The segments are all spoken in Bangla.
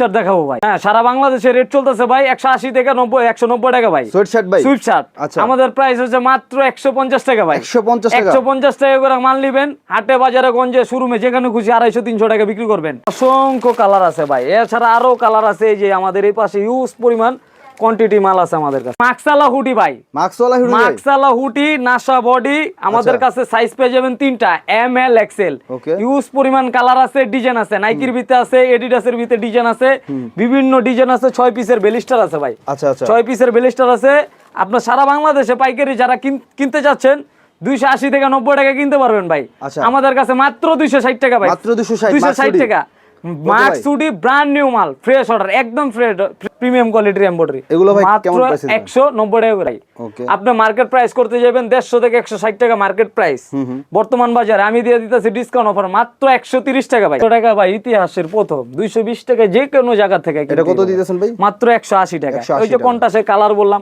শার্ট দেখাবো ভাই। হ্যাঁ সারা বাংলাদেশে রেট চলতেছে ভাই একশো আশি থেকে নব্বই একশো নব্বই টাকা ভাই। শার্ট ভাই? সুইট শার্ট আচ্ছা। আমাদের প্রাইস হচ্ছে মাত্র একশো পঞ্চাশ টাকা ভাই। একশো পঞ্চাশ একশো পঞ্চাশ টাকা করে মাল নিবেন হাটে বাজারে গঞ্জে শোরুমে যেখানে খুশি আড়াইশো তিনশো টাকা বিক্রি করবেন। অসংখ্য কালার আছে ভাই। এছাড়া আরও কালার আছে এই যে আমাদের এই পাশে ইউজ পরিমাণ কোয়ান্টিটি মাল আছে আমাদের কাছে। মাক্সালা হুডি ভাই। মাক্সওয়ালা হিরো ভাই? মাক্সালা হুডি নাসা বডি আমাদের আচ্ছা। কাছে সাইজ পেয়ে যাবেন তিনটা এম এল এক্সেল. ইউজ পরিমাণ কালার আছে ডিজাইন আছে। নাইকির ভিতরে আছে এডিডাসের ভিতরে ডিজাইন আছে। বিভিন্ন ডিজাইন আছে ছয় পিসের বেলিস্টার আছে ভাই। আচ্ছা আচ্ছা। ছয় পিসের বেলিস্টার আছে। আপনার সারা বাংলাদেশে পাইকারি যারা কিনতে যাচ্ছেন দুইশো আশি থেকে নব্বই টাকা কিনতে পারবেন ভাই। আচ্ছা। আমাদের কাছে মাত্র দুইশো ষাট টাকা ভাই। মাত্র দুইশো ষাট টাকা? মার্ক সুডি ব্র্যান্ড নিউ মাল ফ্রেশ অর্ডার একদম ফ্রেশ প্রিমিয়াম কোয়ালিটির এমব্রয়ডারি এগুলো ভাই কেমন একশো নব্বই টাকা করে। Okay. আপনি মার্কেট প্রাইস করতে যাবেন দেড়শো থেকে একশো ষাট টাকা মার্কেট প্রাইস বর্তমান বাজারে আমি দিয়ে দিতেছি ডিসকাউন্ট অফার মাত্র একশো তিরিশ টাকা ভাই। টাকা ভাই ইতিহাসের প্রথম দুইশো বিশ টাকা যে কোনো জায়গা থেকে এটা কত দিতেছেন ভাই? মাত্র একশো আশি টাকা। 180 ওই যে টাকা। কন্টাসের কালার বললাম।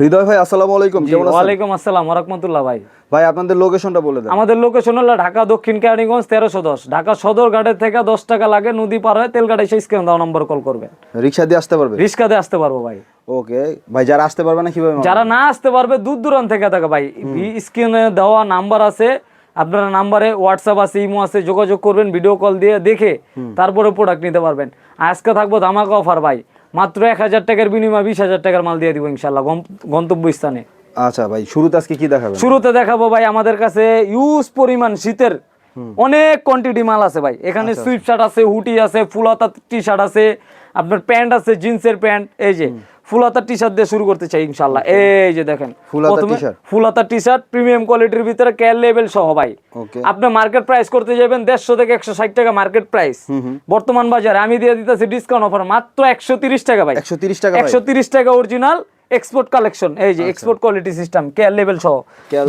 হৃদয় ভাই আসসালামু আলাইকুম কেমন আছেন? আসসালাম ওরহমতুল্লাহ ভাই। ভাই আপনাদের লোকেশনটা বলে দেন। আমাদের লোকেশন হলো ঢাকা দক্ষিণ কেরানীগঞ্জ তেরোশো দশ। ঢাকা সদর ঘাটের থেকে দশ টাকা লাগে নদী পার হয়ে তেল গাড়ি সেই স্ক্রিন দাও নম্বর কল করবেন। রিক্সা দিয়ে আসতে পারবে? রিক্সাতে আসতে পারব ভাই। ওকে ভাই যারা আসতে পারবে না কীভাবে যারা না আসতে পারবে দূর দূরান্ত থেকে থাকে ভাই। স্ক্রিনে দেওয়া নাম্বার আছে আপনারা নাম্বারে হোয়াটসঅ্যাপ আছে ইমো আছে যোগাযোগ করবেন ভিডিও কল দিয়ে দেখে তারপরে প্রোডাক্ট নিতে পারবেন। আজকে থাকব ধামাকা অফার ভাই। মাত্র এক হাজার টাকার বিনিময়ে বিশ হাজার টাকার মাল দিয়ে দিব ইনশাল্লাহ গন্তব্য গন্তব্যস্থানে। আচ্ছা ভাই শুরুতে আজকে কি দেখাবেন? শুরুতে দেখাবো ভাই আমাদের কাছে ইউজ পরিমাণ শীতের অনেক কোয়ান্টিটি মাল আছে ভাই। এখানে আচ্ছা। সুইপ শার্ট আছে হুটি আছে ফুলাতা টি শার্ট আছে আপনার প্যান্ট আছে জিন্সের প্যান্ট এই যে ফুলাতা টি শার্ট দিয়ে শুরু করতে চাই ইনশাল্লাহ এই যে দেখেন ফুলাতা টি শার্ট প্রিমিয়াম কোয়ালিটির ভিতরে ক্যাল লেভেল সহ ভাই। ওকে আপনি মার্কেট প্রাইস করতে যাবেন দেড়শো থেকে একশো ষাট টাকা মার্কেট প্রাইস বর্তমান বাজারে আমি দিয়ে দিতেছি ডিসকাউন্ট অফার মাত্র একশো তিরিশ টাকা ভাই। একশো তিরিশ টাকা একশো তিরিশ টাকা অরিজিনাল এক্সপোর্ট কালেকশন এই যে export quality system care level সহ।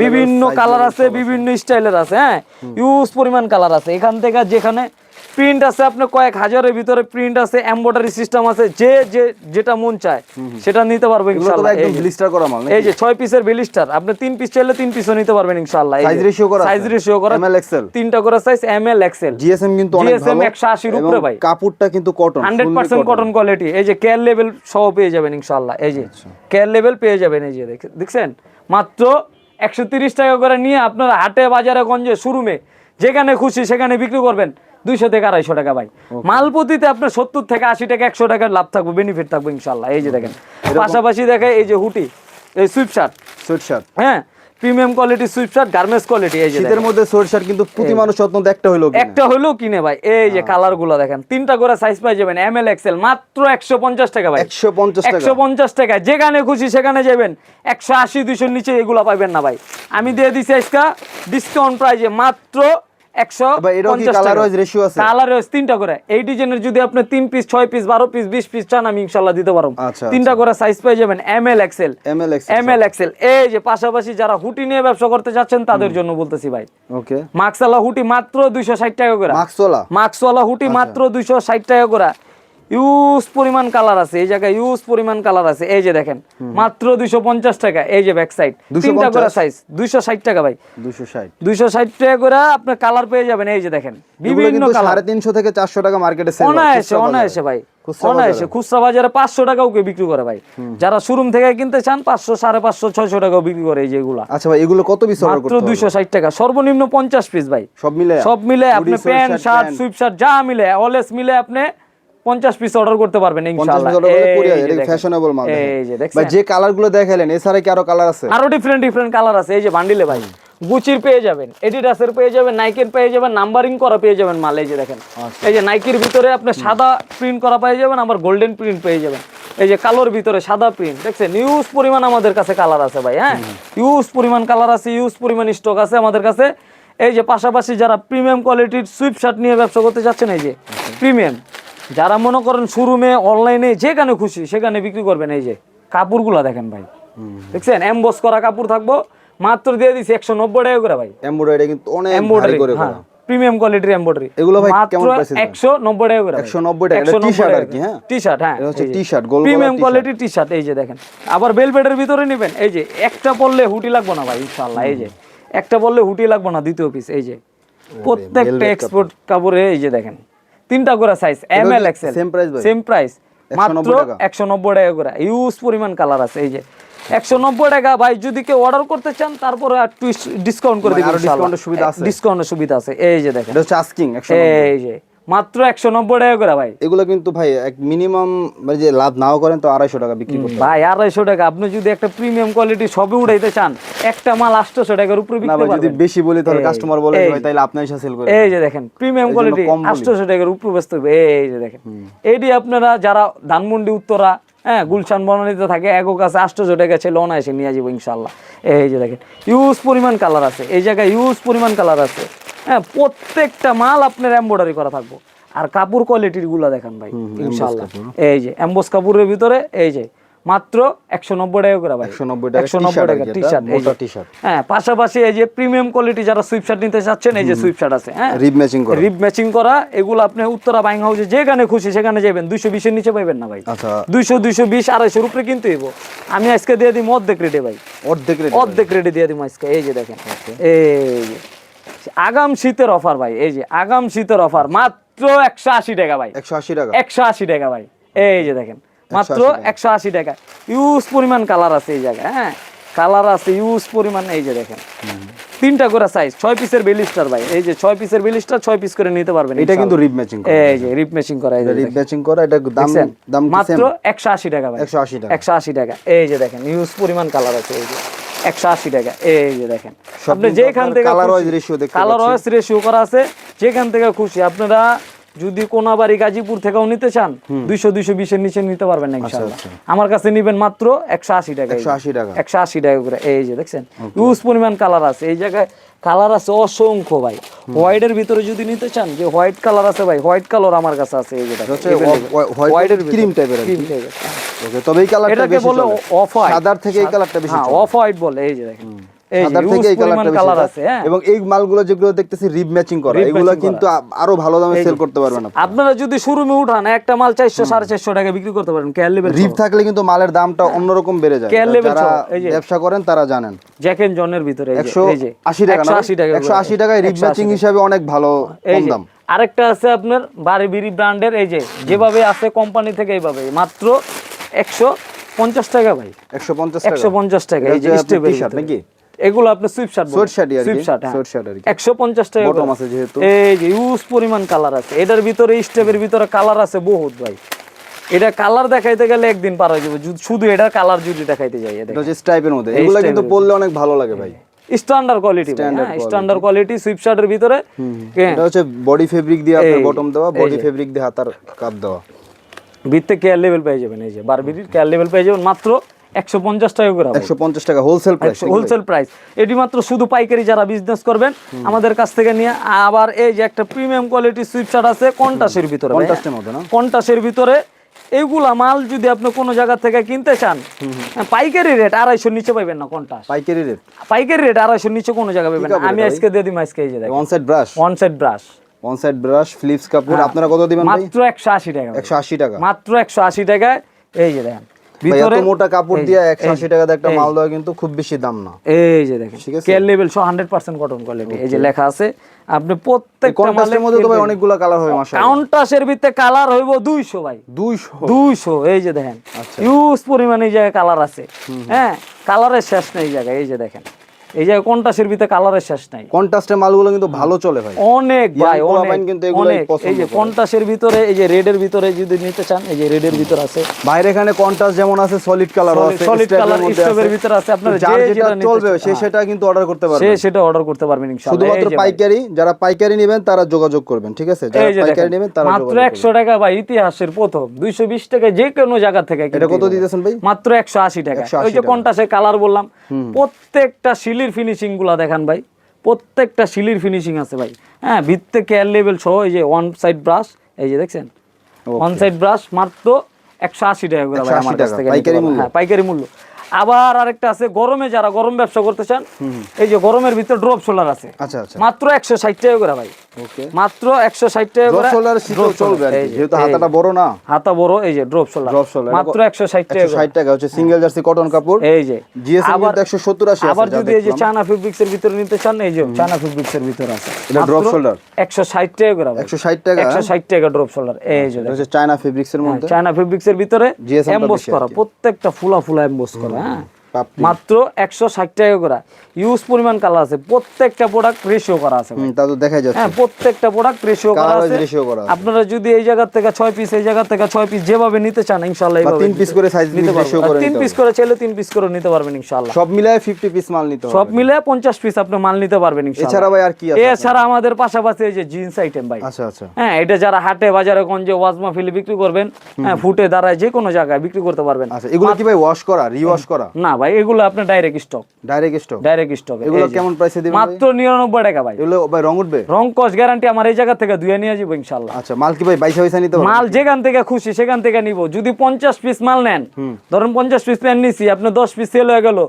বিভিন্ন কালার আছে। বিভিন্ন স্টাইলের আছে হ্যাঁ? ইউজ পরিমাণ কালার আছে। এখান থেকে যেখানে প্রিন্ট আছে আপনার কয়েক হাজারের ভিতরে প্রিন্ট আছে এমব্রয়ডারি সিস্টেম আছে যে যে যেটা মন চায় সেটা নিতে পারবে ইনশাআল্লাহ একদম ব্লিস্টার করা মাল এই যে ছয় পিসের বিলিস্টার আপনি তিন পিস চাইলে তিন পিসও নিতে পারবেন ইনশাআল্লাহ Size ratio করা সাইজ রেশিও করা ML XL? তিনটা করে size M L XL GSM কিন্তু অনেক ভালো। 180 র এবং উপরে ভাই। কাপড়টা কিন্তু cotton hundred percent cotton quality এই যে কেয়ার লেভেল সহ পেয়ে যাবেন ইনশাল্লাহ। এই যে আচ্ছা। কেয়ার লেভেল পেয়ে যাবেন এই যে দেখ- দেখছেন? মাত্র একশো তিরিশ টাকা করে নিয়ে আপনারা হাটে বাজারে গঞ্জে শোরুমে যেখানে খুশি সেখানে বিক্রি করবেন। দুইশো থেকে আড়াইশো টাকা ভাই। মাল প্রতিতে আপনার সত্তর থেকে আশি টাকা একশো টাকার লাভ থাকবে বেনিফিট থাকবে ইনশাল্লাহ এই যে দেখেন পাশাপাশি দেখে এই যে হুটি এই সুইপ শার্ট সোয়েট শার্ট হ্যাঁ premium quality sweatshirt garments quality এই যে। শীতের মধ্যে শার্ট কিন্তু প্রতি মানুষ যত্ন একটা কিনে। একটা হলেও কিনে ভাই এই যে কালারগুলো দেখেন তিনটা করে সাইজ পাই যাবেন এম এল এক্সেল মাত্র একশো পঞ্চাশ টাকা ভাই। 150 টাকা। একশো পঞ্চাশ টাকা যেখানে খুশি সেখানে যাবেন একশো আশি দুইশোর নিচে এগুলো পাইবেন না ভাই। আমি দিয়ে দিচ্ছি আজকে ডিসকাউন্ট প্রাইজে মাত্র একশো ভাই, এটাও কি color wise ratio আছে? কালার ওয়াইজ তিনটা করে। এই ডিজাইনের যদি আপনি তিন পিস ছয় পিস বারো পিস বিশ পিস চান আমি ইনশাল্লাহ দিতে পারব। আচ্ছা, তিনটা করে সাইজ পেয়ে যাবেন M L XL M L XL এই যে পাশাপাশি যারা হুটি নিয়ে ব্যবসা করতে যাচ্ছেন তাদের জন্য বলতেছি ভাই। ওকে মাক্সালা হুটি মাত্র দুইশো ষাট টাকা করে। মাক্সওয়ালা মাক্সওয়ালা হুটি আচ্ছা। মাত্র দুইশো ষাট টাকা করে। ইউজ পরিমাণ কালার আছে এই জায়গায় ইউজ পরিমাণ কালার আছে। এই যে দেখেন মাত্র দুইশো পঞ্চাশ টাকা এই যে ব্যাক সাইড তিনটা করে সাইজ দুইশো ষাট টাকা ভাই। 260 দুইশো ষাট টাকা করে আপনার কালার পেয়ে যাবেন এই যে দেখেন। বিভিন্ন কালার 350 থেকে 400 টাকা মার্কেটে অনায়াসে অনায়াসে ভাই অনায়াসে। খুচরা বাজারে পাঁচশো টাকাও কেউ বিক্রি করে ভাই। যারা শোরুম থেকে কিনতে চান পাঁচশো সাড়ে পাঁচশো ছয়শো টাকাও বিক্রি করে এই যেগুলা আচ্ছা ভাই এগুলো কত পিস মাত্র দুইশো ষাট টাকা সর্বনিম্ন পঞ্চাশ পিস ভাই। সব মিলে? সব মিলে আপনি প্যান্ট শার্ট। সুইপ শার্ট যা মিলে অলএস মিলে আপনি পঞ্চাশ পিস অর্ডার করতে পারবেন 50 ইনশাআল্লাহ। পিস অর্ডার করলে কুরিয়ার যে এটা ফ্যাশনেবল মাল এই যে ভাই যে কালারগুলো দেখালেন এছাড়া কি আরও কালার আছে? আরও ডিফারেন্ট ডিফারেন্ট কালার আছে। এই যে বান্ডিলে ভাই গুচির পেয়ে যাবেন এডিডাসের পেয়ে যাবেন নাইকের পেয়ে যাবেন নাম্বারিং করা পেয়ে যাবেন মাল এই যে দেখেন। আচ্ছা। এই যে নাইকির ভিতরে আপনি সাদা প্রিন্ট করা পেয়ে যাবেন আবার গোল্ডেন প্রিন্ট পেয়ে যাবেন। এই যে কালোর ভিতরে সাদা প্রিন্ট দেখছেন? ইউজ পরিমাণ আমাদের কাছে কালার আছে ভাই হ্যাঁ? ইউজ পরিমাণ কালার আছে ইউজ পরিমাণ স্টক আছে আমাদের কাছে। এই যে পাশাপাশি যারা প্রিমিয়াম কোয়ালিটির সুইপ শার্ট নিয়ে ব্যবসা করতে চাচ্ছেন এই যে প্রিমিয়াম যারা মনে করেন শোরুমে অনলাইনে যেখানে খুশি সেখানে বিক্রি করবেন। এই যে কাপড়গুলো দেখেন ভাই। দেখছেন? এমবস করা কাপড় থাকব মাত্র দিয়ে দিছি একশো নব্বই টাকা করে ভাই। এমব্রয়ডারি কিন্তু অনেক এমব্রয়ডারি করে হ্যাঁ প্রিমিয়াম কোয়ালিটির এমব্রয়ডারি এগুলো ভাই কেমন একশো নব্বই টাকা করে 190 টাকা, t-shirt আর কি, হ্যাঁ? টি শার্ট হ্যাঁ এটা হচ্ছে t-shirt, গোল প্রিমিয়াম কোয়ালিটির টি শার্ট এই যে দেখেন। আবার বেলভেটের ভিতরে নেবেন। এই যে একটা পরলে হুটি লাগবে না ভাই ইনশাআল্লাহ এই যে। একটা পরলে হুটি লাগবে না দ্বিতীয় পিস এই যে। প্রত্যেকটা এক্সপোর্ট কাপড়ে এই যে দেখেন। তিনটা করে size M L X XL same price same price 190 মাত্র একশো নব্বই টাকা করে ইউজ পরিমাণ কালার আছে এই যে। একশো নব্বই টাকা ভাই যদি কেউ অর্ডার করতে চান তারপরে একটু ডিসকাউন্ট করে দিবেন discount-এর সুবিধা আছে? ডিসকাউন্টের সুবিধা আছে এই যে দেখেন। এই যে। মাত্র একশো নব্বই টাকা করে ভাই। এগুলো কিন্তু ভাই এক মিনিমাম মানে যে লাভ নাও করেন তো আড়াইশো টাকা বিক্রি করতে ভাই আড়াইশো টাকা। আপনি যদি একটা প্রিমিয়াম কোয়ালিটি সবই উঠাইতে চান একটা মাল আটশোশো টাকার উপরে না বিকতে যদি বেশি বলি তাহলে কাস্টমার বলে ভাই তাইলে আপনার সেল করে এই যে দেখেন প্রিমিয়াম কোয়ালিটি আটশোশো টাকার উপরে ব্যস্ত হবে। এই যে দেখেন। এইটি আপনারা যারা ধানমন্ডি উত্তরা হ্যাঁ গুলশান বনানীতে থাকে এগো কাছে আটশোশো টাকা ছেলে অনায়াসে নিয়ে যাব ইনশাল্লাহ। এই যে দেখেন ইউজ পরিমাণ কালার আছে। এই জায়গায় ইউজ পরিমাণ কালার আছে। হ্যাঁ প্রত্যেকটা মাল আপনার এমব্রয়ডারি করা থাকব। আর কাপড় কোয়ালিটিরগুলা দেখেন ভাই ইনশাল্লাহ। এই যে এম্বোস কাপড়ের ভিতরে এই যে মাত্র একশো নব্বই টাকা করে ভাই। 190 টাকা একশো নব্বই টাকা টি শার্ট মোটা t-shirt। হ্যাঁ পাশাপাশি এই যে প্রিমিয়াম কোয়ালিটি যারা সুইপ শার্ট নিতে চাচ্ছেন এই যে সুইপ শার্ট আছে হ্যাঁ। রিপ ম্যাচিং করে। রিপ ম্যাচিং করা এগুলো আপনি উত্তরা বাইং হাউসে যেখানে খুশি সেখানে যাবেন দুইশো বিশের নিচে পাইবেন না ভাই। আচ্ছা। দুইশো দুইশো বিশ আড়াইশোর উপরে কিনতে হইব। আমি আজকে দিয়ে দিই অর্ধেক রেটে ভাই। অর্ধেক রেট অর্ধেক রেটে দিয়ে দিব আজকে এই যে দেখেন। এই যে। আগাম শীতের অফার ভাই এই যে আগাম শীতের অফার মাত্র একশো আশি টাকা ভাই। একশো আশি টাকা? একশো আশি টাকা ভাই এই যে দেখেন মাত্র একশো আশি টাকা। ইউজ পরিমাণ কালার আছে এই জায়গায় হ্যাঁ? কালার আছে ইউজ পরিমাণ এই যে দেখেন। তিনটা করে সাইজ ছয় পিসের বেলিস্টার ভাই এই যে ছয় পিসের বেলিস্টার ছয় পিস করে নিতে পারবেন এটা কিন্তু রিপ ম্যাচিং করে এই যে রিপ মেশিং করা এই যে রিপ ম্যাচিং করা এটা দাম দাম মাত্র সেম একশো আশি টাকা ভাই। একশো আশি টাকা। একশো আশি টাকা এই যে দেখেন ইউজ পরিমাণ কালার আছে এই যে। একশো আশি টাকা। এই যে দেখেন। আপনি যেখান থেকে কালার ওয়াইজ রেশিও দেখতে কালার। ওয়াইজ রেশিও করা আছে যেখান থেকে খুশি। আপনারা যদি কোনাবাড়ি গাজীপুর থেকেও নিতে চান দুইশো দুইশো বিশের নিচে নিতে পারবেন না ইনশাল্লাহ আচ্ছা। আমার কাছে নিবেন মাত্র একশো আশি টাকা যে। 180 টাকা। একশো আশি টাকা করে। এই যে দেখছেন? ইউজ পরিমাণ কালার আছে। এই জায়গায় কালার আছে অসংখ্য ভাই। হোয়াইটের ভিতরে যদি নিতে চান যে হোয়াইট কালার আছে ভাই হোয়াইট কালার আমার কাছে আছে এই যে দেখেন, হচ্ছে available। whi- white হোয়াইটের cream type-এর আর কি। ক্রিম টাইপের ওকে তবে এই কালারটা এটাকে বেশি বলে অফ হোয়াইট সাদার থেকে এই কালারটা বেশি হ্যাঁ অফ হোয়াইট বলে এই যে দেখেন। সাদার থেকে এই কালারটা কালার আছে হ্যাঁ। এবং এই মালগুলো যেগুলো দেখতেছি রিপ ম্যাচিং করা এগুলো কিন্তু আরও ভালো দামে সেল করতে পারবেন আপনারা। যদি শোরুমে উঠান একটা মাল চারশো সাড়ে চারশো টাকা বিক্রি করতে পারেন কেয়ার লেভেল রিপ থাকলে কিন্তু মালের দামটা অন্যরকম বেড়ে যায়। Care level যারা সহ, এই যে। ব্যবসা করেন তারা জানেন। জ্যাক এন্ড জনের ভিতরে এই যে- একশো এই যে। আশি টাকা একশো আশি টাকা একশো আশি টাকায় রিপ 180 ম্যাচিং হিসাবে অনেক ভালো এই কম দাম। আরেকটা আছে আপনার বাড়ি বিড়ি ব্র্যান্ডের এই যে যেভাবে আছে কোম্পানি থেকে এইভাবে মাত্র একশো পঞ্চাশ টাকা ভাই। একশো পঞ্চাশ টাকা। একশো পঞ্চাশ টাকা এই যে নাকি? এগুলো আপনার সুইপ শার্ট আর কি, সুইপ শার্ট sweat shirt আর কি। একশো পঞ্চাশ টাকা। আছে যেহেতু। এই যে ইউজ পরিমাণ কালার আছে। এটার ভিতরে স্টেপের ভিতরে কালার আছে বহুত ভাই। এটা কালার দেখাইতে গেলে একদিন পার হয়ে যাবে শুধু এটার কালার যদি দেখাইতে যাই এটা হচ্ছে মধ্যে। এগুলো কিন্তু পরলে অনেক ভালো লাগে ভাই। স্ট্যান্ডার্ড কোয়ালিটি হ্যাঁ স্ট্যান্ডার্ড কোয়ালিটি সুইপ শার্টের ভিতরে। হ্যাঁ, এটা হচ্ছে বডি ফেব্রিক দিয়ে আপনার বটম দেওয়া বডি ফেব্রিক দিয়ে হাতার কাপ দেওয়া। ভিত্তে কেয়ার লেভেল পেয়ে যাবেন এই যে। বারবিরির কেয়ার লেভেল পেয়ে যাবেন। মাত্র একশো পঞ্চাশ টাকা করে একশো পঞ্চাশ টাকা হোলসেল প্রাইস হোলসেল প্রাইস এটি মাত্র শুধু পাইকারি যারা বিজনেস করবেন আমাদের কাছ থেকে নিয়ে আবার এই যে একটা প্রিমিয়াম কোয়ালিটি সুইপ শার্ট আছে কন্টাসের ভিতরে ভাই, মধ্যে না? কন্টাসের ভিতরে এইগুলা মাল যদি আপনি কোনো জায়গা থেকে কিনতে চান হ্যাঁ, পাইকারি রেট আড়াইশোর নিচে পাইবেন না কন্টাস পাইকারি রেট পাইকারি রেট আড়াইশোর নিচে কোনো জায়গা পাইবেন না। আমি আজকে দিয়ে দিই আজকে এই যে one side brush one side brush one side brush Phillips কাপড় আপনারা কত দিবেন মাত্র একশো আশি টাকা। ভাই। একশো আশি টাকা। মাত্র একশো আশি টাকায় এই যে দেখেন। এত মোটা কাপড় এই যে, দিয়ে একশো আশি টাকা দিয়ে একটা মাল দেওয়া কিন্তু খুব বেশি দাম না। এই যে দেখেন ঠিক আছে? লেভেল সহ হান্ড্রেড পার্সেন্ট কটন কোয়ালিটি এই যে লেখা আছে আপনি প্রত্যেকটা মালের মধ্যে তো ভাই অনেকগুলো কালার হবে মাশাআল্লাহ। কাউন্টাসের ভিতরে কালার হইব দুইশো ভাই। দুইশো? দুইশো এই যে দেখেন। আচ্ছা। ইউজ পরিমাণে এই জায়গায় কালার আছে। হ্যাঁ কালারের শেষ নেই জায়গায় এই যে দেখেন। এই জায়গায় কন্টাসের ভিতরে কালারের শেষ নাই। কন্ট্রাস্টের মালগুলো কিন্তু ভালো চলে ভাই। অনেক ভাই অনেক কিন্তু পছন্দ এই যে কন্টাসের ভিতরে এই যে রেডের ভিতরে যদি নিতে চান এই যে রেডের ভিতরে আছে। বাইরে এখানে কন্ট্রাস্ট যেমন আছে সলিড কালার আছে সলিড কালার স্টোভের। ভিতরে আছে আপনার যার যেটা চলবে সে সেটা কিন্তু অর্ডার করতে পারবেন সে সেটা অর্ডার করতে পারবেন ইনশাআল্লাহ শুধুমাত্র যে। পাইকারি যারা পাইকারি নেবেন তারা যোগাযোগ করবেন ঠিক আছে? যারা পাইকারি নেবেন তারা মাত্র যোগাযোগ একশো টাকা ভাই ইতিহাসের প্রথম। দুইশো বিশ টাকা যে কোনো জায়গা থেকে এটা কত দিতেছেন ভাই? মাত্র একশো আশি টাকা ওই যে টাকা। কন্টাসে কালার বললাম প্রত্যেকটা শিলির ফিনিশিংগুলো দেখান ভাই। প্রত্যেকটা শিলির ফিনিশিং আছে ভাই। হ্যাঁ ভিত্তে কেয়ার লেভেল সহ এই যে ওয়ান সাইড ব্রাশ এই যে দেখছেন? ওয়ান সাইড ব্রাশ মাত্র একশো আশি টাকা করে ভাই 180 আমার কাছ থেকে পাইকারি মূল্য? হ্যাঁ পাইকারি মূল্য। আবার আরেকটা আছে গরমে যারা গরম ব্যবসা করতে চান এই যে গরমের ভিতরে ড্রপ সোলার আছে। আচ্ছা আচ্ছা। মাত্র একশো ষাট টাকা করে ভাই। ওকে। মাত্র একশো ষাট টাকা করে সোলার শীতল চলবে যেহেতু হাতাটা বড় না। হাতা বড় এই যে ড্রপ সোলার Drop solar, মাত্র একশো ষাট টাকা টাকা হচ্ছে সিঙ্গেল জার্সি কটন কাপড়। এই যে জিএসএম আবার কিন্তু একশো সত্তর আশি আবার যদি এই যে। চায়না ফেব্রিক্স এর ভিতরে নিতে চান এই যে চায়না ফেব্রিক্স এর ভিতরে আছে। এটা shoulder? একশো ষাট টাকা করে ভাই। একশো ষাট টাকা? একশো ষাট টাকা ড্রপ সোলার এই যে চায়না ফেব্রিক্স এর মধ্যে? চায়না ফেব্রিক্স এর ভিতরে এমবোস করা প্রত্যেকটা ফুলা ফুলা এমবোস করা। হ্যাঁ পাপড়ি। মাত্র একশো ষাট টাকা করে। ইউজ পরিমাণ কালার আছে। প্রত্যেকটা প্রোডাক্ট রেশিও করা আছে তা তো দেখা যাচ্ছে। হ্যাঁ প্রত্যেকটা প্রোডাক্ট রেশিও করা আছে। করা আপনারা যদি এই জায়গা থেকে ছয় পিস এই জায়গা থেকে ছয় পিস যেভাবে নিতে চান ইনশাআল্লাহ এইভাবে তিন পিস করে সাইজ নিতে রেশিও পারবেন করে তিন পিস করে চাইলে তিন পিস করে নিতে পারবেন ইনশাআল্লাহ। সব মিলায় ফিফটি পিস মাল নিতে হবে। সব মিলে পঞ্চাশ পিস আপনি মাল নিতে পারবেন ইনশাআল্লাহ। এছাড়া ভাই আর কি আছে এছাড়া আমাদের পাশাপাশি এই যে জিন্স আইটেম ভাই। আচ্ছা আচ্ছা। হ্যাঁ এটা যারা হাটে বাজারে গঞ্জে ওয়াজ মাহফিলে বিক্রি করবেন হ্যাঁ ফুটে দাঁড়ায় যে কোনো জায়গায় বিক্রি করতে পারবেন। আচ্ছা এগুলো কি ভাই ওয়াশ করা রিওয়াশ করা? না ভাই এগুলো আপনার direct stock direct stock direct stock এগুলো কেমন প্রাইসে দিবেন মাত্র নিরানব্বই টাকা ভাই। এগুলো ভাই রং উঠবে? রং কস গ্যারান্টি আমার এই জায়গা থেকে ধুয়ে নিয়ে যাব ইনশাল্লাহ আচ্ছা মাল কি ভাই বাইসা পয়সা নিতে পারবেন? মাল যেখান থেকে খুশি সেখান থেকে নিব। যদি পঞ্চাশ পিস মাল নেন ধরুন পঞ্চাশ পিস প্যান্ট নিছি আপনি দশ পিস সেল হয়ে গেল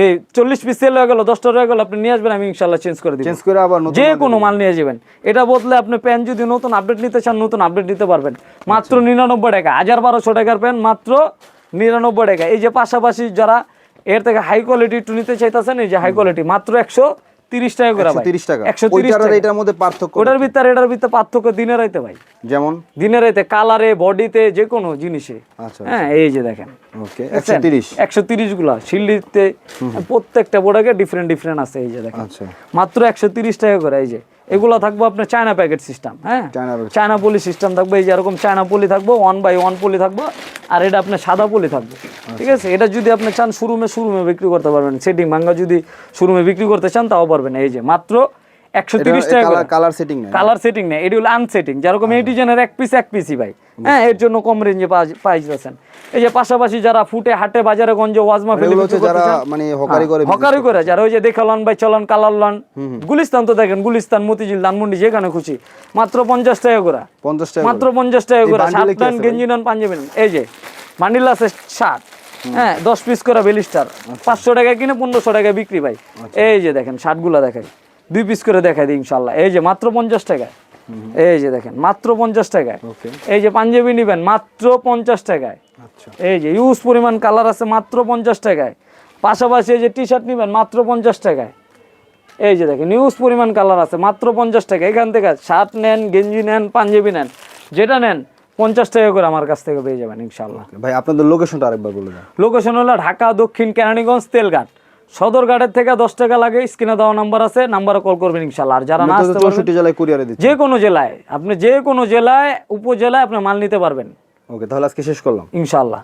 এই চল্লিশ পিস সেল হয়ে গেল দশটা হয়ে গেল আপনি নিয়ে আসবেন আমি ইনশাল্লাহ চেঞ্জ করে দিব। চেঞ্জ করে আবার নতুন যে কোনো মাল নিয়ে যাবেন। এটা বদলে আপনি প্যান্ট যদি নতুন আপডেট নিতে চান নতুন আপডেট নিতে পারবেন। মাত্র নিরানব্বই টাকা। হাজার বারোশো টাকার প্যান্ট মাত্র নিরানব্বই টাকা। এই যে পাশাপাশি যারা এর থেকে হাই কোয়ালিটি একটু নিতে চাইতেছেন এই যে হাই কোয়ালিটি মাত্র একশো তিরিশ টাকা করে ভাই। 130 টাকা। একশো তিরিশ টাকা। এটার মধ্যে পার্থক্য ওটার ভিতরে এটার ভিতরে পার্থক্য দিনে রাইতে ভাই। যেমন? দিনে রাইতে কালারে বডিতে যে কোনো জিনিসে। আচ্ছা হ্যাঁ এই যে দেখেন। ওকে একশো তিরিশ। একশো তিরিশগুলা শিল্ডিতে প্রত্যেকটা বোর্ডে ডিফারেন্ট ডিফারেন্ট আছে এই যে দেখেন। আচ্ছা। মাত্র একশো তিরিশ টাকা করে এই যে। এগুলো থাকব আপনার চায়না প্যাকেট সিস্টেম হ্যাঁ? চায়না পলি সিস্টেম থাকবে এই যে এরকম চায়না পলি থাকব ওয়ান বাই ওয়ান পলি থাকব আর এটা আপনার সাদা পলি থাকবে ঠিক আছে? এটা যদি আপনি চান শোরুমে শোরুমে বিক্রি করতে পারবেন। সেটিং ভাঙ্গা যদি শোরুমে বিক্রি করতে চান তাও পারবেন। এই যে মাত্র একশো তিরিশ টাকা কালার কালার সেটিং নেই কালার সেটিং নেই এটি হলো আনসেটিং যেরকম এই ডিজাইনের এক পিস এক পিসই ভাই। হ্যাঁ। এর জন্য কম রেঞ্জে পাই যাচ্ছেন এই যে পাশাপাশি যারা ফুটে হাটে বাজারে গঞ্জে ওয়াজমা ফেলে যারা মানে হকারি করে হকারি করে। যারা ওই যে দেখালন ভাই চলন কালার লন। গুলিস্তান তো দেখেন গুলিস্তান মতিঝিল ধানমন্ডি যেখানে খুশি। মাত্র পঞ্চাশ টাকা করে। টাকা মাত্র পঞ্চাশ টাকা করে। নেন গেঞ্জি নেন পাঞ্জাবি নেন। এই যে আছে শার্ট হ্যাঁ দশ পিস করে বেলিস্টার পাঁচশো টাকা কিনে পনেরোশো টাকা বিক্রি ভাই। এই যে দেখেন শার্টগুলো দেখাই। দুই পিস করে দেখাই দিই ইনশাল্লাহ এই যে মাত্র পঞ্চাশ টাকায়। এই যে দেখেন মাত্র পঞ্চাশ টাকায়। এই যে পাঞ্জাবি নিবেন মাত্র পঞ্চাশ টাকায়। আচ্ছা। এই যে ইউজ পরিমাণ কালার আছে মাত্র পঞ্চাশ টাকায়। পাশাপাশি এই যে টি শার্ট নিবেন মাত্র পঞ্চাশ টাকায়। এই যে দেখেন ইউজ পরিমাণ কালার আছে মাত্র পঞ্চাশ টাকা এখান থেকে শার্ট নেন গেঞ্জি নেন পাঞ্জাবি নেন যেটা নেন পঞ্চাশ টাকা করে আমার কাছ থেকে পেয়ে যাবেন ইনশাল্লাহ ভাই আপনাদের লোকেশনটা আরেকবার বলে দেন। লোকেশন হলো ঢাকা দক্ষিণ কেরানীগঞ্জ তেলঘাট। সদরঘাটের থেকে দশ টাকা লাগে স্ক্রিনে দেওয়া নাম্বার আছে নাম্বারে কল করবেন ইনশাল্লাহ। আর যারা না আসতে জেলায় কুরিয়ারে দিচ্ছি। যে কোনো জেলায় আপনি যে কোনো জেলায় উপজেলায় আপনি মাল নিতে পারবেন। ওকে তাহলে আজকে শেষ করলাম। ইনশাল্লাহ।